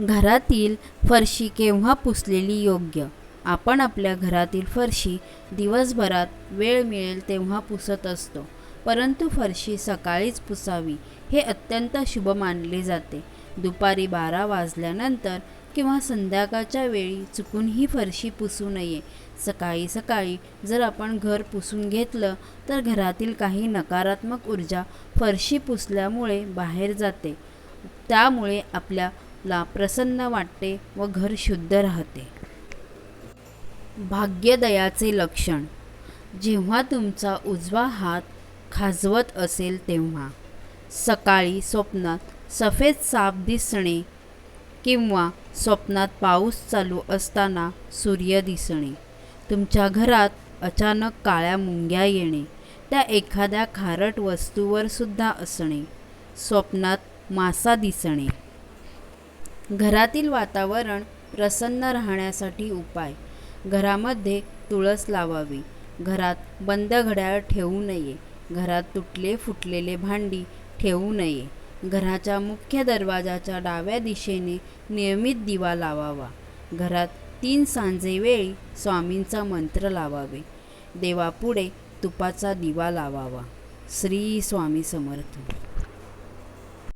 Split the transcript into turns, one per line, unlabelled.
घरातील फरशी केव्हा पुसलेली योग्य? आपण आपल्या घरातील फरशी दिवसभरात वेळ मिळेल तेव्हा पुसत असतो. परंतु फरशी सकाळीच पुसावी हे अत्यंत शुभ मानले जाते. दुपारी बारा वाजल्यानंतर किंवा संध्याकाळच्या वेळी चुकूनही फरशी पुसू नये. सकाळी सकाळी जर आपण घर पुसून घेतलं तर घरातील काही नकारात्मक ऊर्जा फरशी पुसल्यामुळे बाहेर जाते. त्यामुळे आपल्या ला प्रसन्न वाटते व घर शुद्ध राहते. भाग्यदयाचे लक्षण. जेव्हा तुमचा उजवा हात खाजवत असेल तेव्हा. सकाळी स्वप्नात सफेद साप दिसणे किंवा स्वप्नात पाऊस चालू असताना सूर्य दिसणे. तुमच्या घरात अचानक काळ्या मुंग्या येणे. त्या एखाद्या खारट वस्तूवर सुद्धा असणे. स्वप्नात मासा दिसणे. घरातील वातावरण प्रसन्न राहण्यासाठी उपाय. घरामध्ये तुळस लावावी. घरात बंद घड्याळ ठेवू नये. घरात तुटले फुटलेले भांडी ठेवू नये. घराच्या मुख्य दरवाजाच्या डाव्या दिशेने नियमित दिवा लावावा. घरात तीन सांजेवेळी स्वामींचा मंत्र लावावे. देवापुढे तुपाचा दिवा लावावा. श्री स्वामी समर्थ.